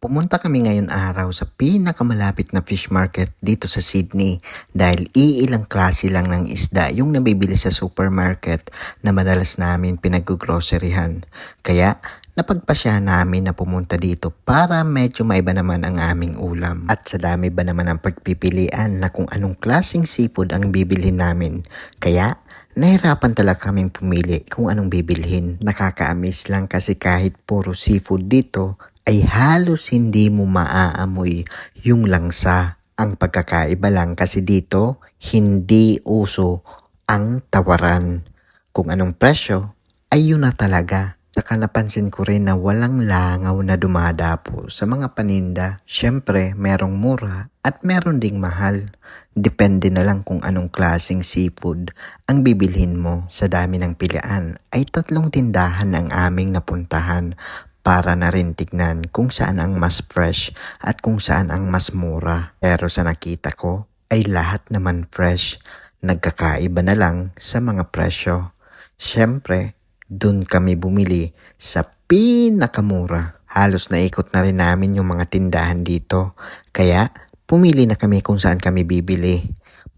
Pumunta kami ngayon araw sa pinakamalapit na fish market dito sa Sydney dahil iilang klase lang ng isda yung nabibili sa supermarket na madalas namin pinag-groceryhan. Kaya napagpasya namin na pumunta dito para medyo maiba naman ang aming ulam. At sa dami ba naman ang pagpipilian na kung anong klaseng seafood ang bibilhin namin. Kaya Nahirapan talaga kaming pumili kung anong bibilhin. Nakakaamis lang kasi kahit puro seafood dito, ay halos hindi mo maaamoy yung langsa. Ang pagkakaiba lang kasi dito, hindi uso ang tawaran. Kung anong presyo, ay yun na talaga. Saka napansin ko rin na walang langaw na dumadapo sa mga paninda. Siyempre, merong mura at meron ding mahal. Depende na lang kung anong klaseng seafood ang bibilhin mo. Sa dami ng pilian ay tatlong tindahan ang aming napuntahan para na rin tignan kung saan ang mas fresh at kung saan ang mas mura. Pero sa nakita ko ay lahat naman fresh. Nagkakaiba na lang sa mga presyo. Siyempre, dun kami bumili sa pinakamura. Halos naikot na rin namin yung mga tindahan dito. Kaya pumili na kami kung saan kami bibili.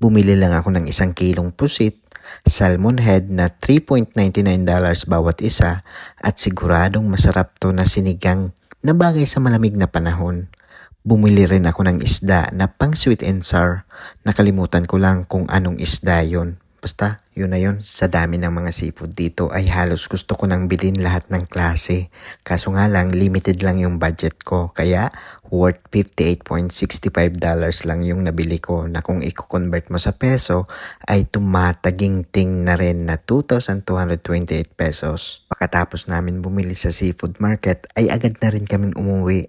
Bumili lang ako ng isang kilong pusit, salmon head na $3.99 bawat isa at siguradong masarap to na sinigang na bagay sa malamig na panahon. Bumili rin ako ng isda na pang sweet and sour. Nakalimutan ko lang kung anong isda yon. Basta, yun na yun. Sa dami ng mga seafood dito ay halos gusto ko nang bilhin lahat ng klase. Kaso nga lang, limited lang yung budget ko. Kaya, worth $58.65 lang yung nabili ko na kung i-convert mo sa peso ay tumataginting na rin na 2,228 pesos. Pagkatapos namin bumili sa seafood market ay agad na rin kaming umuwi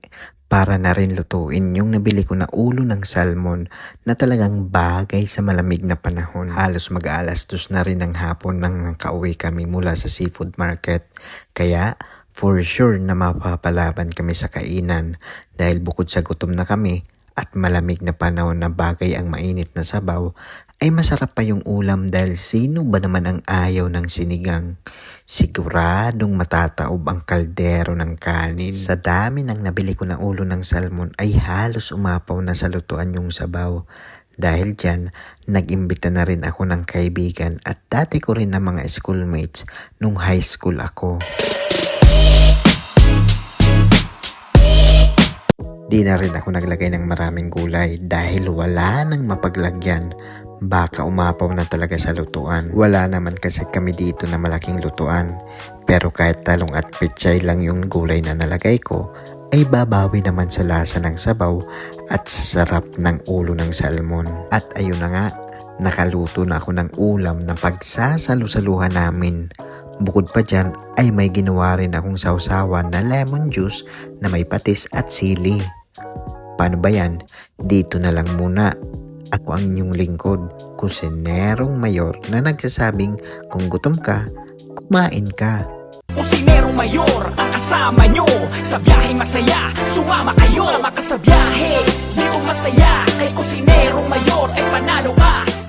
para na rin lutuin yung nabili ko na ulo ng salmon na talagang bagay sa malamig na panahon. Halos mag-alas dos na rin ng hapon nang nakauwi kami mula sa seafood market. Kaya for sure na mapapalaban kami sa kainan dahil bukod sa gutom na kami at malamig na panahon na bagay ang mainit na sabaw, ay masarap pa yung ulam dahil sino ba naman ang ayaw ng sinigang? Siguradong matataob ang kaldero ng kanin. Sa dami ng nabili ko na ulo ng salmon ay halos umapaw na sa lutuan yung sabaw. Dahil dyan, nag-imbita na rin ako ng kaibigan at dati ko rin ng mga schoolmates nung high school ako. Di na rin ako naglagay ng maraming gulay dahil wala nang mapaglagyan. Baka umapaw na talaga sa lutuan. Wala naman kasi kami dito na malaking lutuan. Pero kahit talong at pechay lang yung gulay na nalagay ko, ay babawi naman sa lasa ng sabaw at sa sarap ng ulo ng salmon. At ayun na nga, nakaluto na ako ng ulam na pagsasalusaluhan namin. Bukod pa dyan ay may ginawa rin akong sausawan na lemon juice na may patis at sili. Paano ba yan? Dito na lang muna. Ako ang inyong lingkod, kusinerong mayor na nagsasabing kung gutom ka, kumain ka. Kusinerong mayor ang kasama nyo. Sa biyaheng masaya, sumama kayo. Sumama ka sa biyahe, di masaya Kay kusinerong mayor ay panalo ka